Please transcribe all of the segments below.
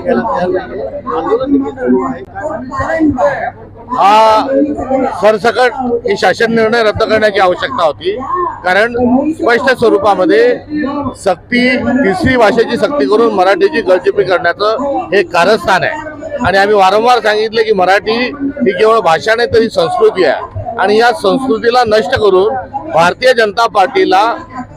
घ्यायला तयार आंदोलन देखील सुरू आहे. हा सरसकट ही शासन निर्णय रद्द करण्याची आवश्यकता होती. कारण स्पष्ट स्वरूपामध्ये सक्ती तिसरी भाषेची सक्ती करून मराठीची गळचिपी करण्याचं हे कारस्थान आहे. आणि आम्ही वारंवार सांगितले की मराठी ही केवळ भाषा नाही तरी संस्कृती आहे. आणि या संस्कृतीला नष्ट करून भारतीय जनता पार्टीला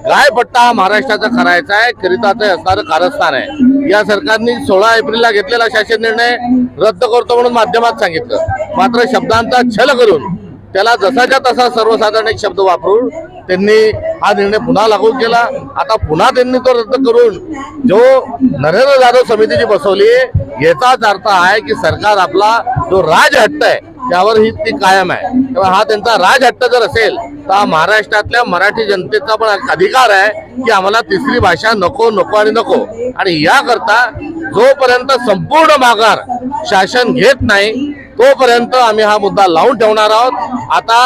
गायपट्टा हा महाराष्ट्राचा करायचा आहे करिताचं असणारं कारस्थान आहे. या सरकारने सोळा एप्रिलला घेतलेला शासन निर्णय रद्द करतो म्हणून माध्यमात सांगितलं. मात्र शब्दांचा छल करून त्याला जसाच्या तसा सर्वसाधारण एक शब्द वापरून त्यांनी हा निर्णय पुन्हा लागू केला. आता पुन्हा त्यांनी तो रद्द करून जो नरेंद्र जाधव समिती जी बसवली याचाच अर्थ आहे की सरकार आपला जो राजहट्ट आहे त्यावर ही ती कायम आहे. तेव्हा हा त्यांचा राजहट्ट जर असेल तर महाराष्ट्रातल्या मराठी जनतेचा पण अधिकार आहे की आम्हाला तिसरी भाषा नको नको आणि नको. आणि याकरता जोपर्यंत संपूर्ण माघार शासन घेत नाही तोपर्यंत आम्ही हा मुद्दा लावून ठेवणार आहोत. आता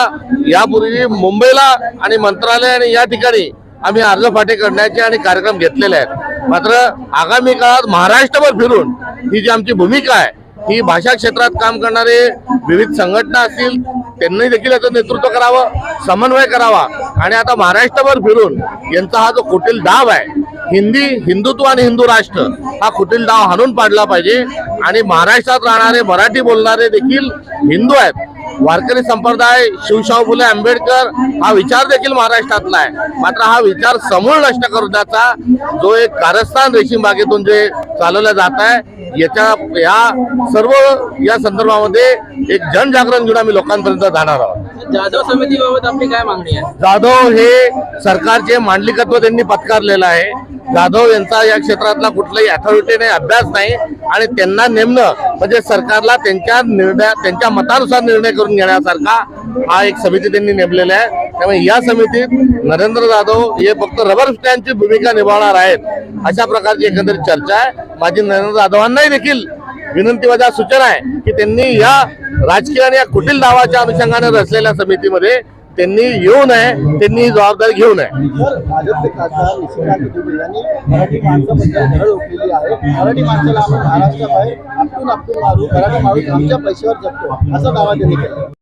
यापूर्वी मुंबईला आणि मंत्रालय आणि या ठिकाणी आम्ही अर्ज फाटे करण्याचे आणि कार्यक्रम घेतलेले आहेत. मात्र आगामी काळात महाराष्ट्रभर फिरून ही जी आमची भूमिका आहे ही भाषा क्षेत्रात काम करणारे विविध संघटना असतील त्यांनी देखील याचं नेतृत्व करावं समन्वय करावा. आणि आता महाराष्ट्रभर फिरून यांचा हा जो कुटील डाव आहे हिंदी हिंदुत्व आणि हिंदू राष्ट्र हा कुटील डाव हाणून पाडला पाहिजे. आणि महाराष्ट्रात राहणारे मराठी बोलणारे देखील हिंदू आहेत. वारकरी संप्रदाय शिवशाहू फुले आंबेडकर हा विचार देखील महाराष्ट्रातला आहे. मात्र हा विचार समूळ नष्ट करण्याचा जो एक कारस्थान रेशीम बागेतून जे चालवला जात आहे याच्या या सर्व या संदर्भामध्ये एक जनजागरण घेऊन आम्ही लोकांपर्यंत जाणार आहोत. जाधव समितीबाबत आपली काय मागणी आहे? जाधव हे सरकारचे मांडलिकत्व त्यांनी पत्कारलेलं आहे. जाधव यांचा या क्षेत्रातला कुठलाही अथॉरिटी नाही अभ्यास नाही. आणि त्यांना नेमणं म्हणजे सरकारला त्यांच्या निर्णया त्यांच्या मतानुसार निर्णय करून घेण्यासारखा हा एक समिती त्यांनी नेमलेला आहे. त्यामुळे या समितीत नरेंद्र जाधव हे फक्त रबर स्टँडची भूमिका निभावणार आहेत अशा प्रकारची एकंदरीत चर्चा आहे. माझी नरेंद्र जाधवांनाही देखील विनंती माझ्या सूचना आहे की त्यांनी या राजकीय आणि या कुटील दावाच्या अनुषंगाने रचलेल्या समितीमध्ये त्यांनी येऊ नये त्यांनी जबाबदारी घेऊ नये. मराठी आहे. माणसाला आपण महाराष्ट्राबाहेर आपटून आपटून मारू माणूस आमच्या पैशावर जगतो असा दावा त्यांनी केला.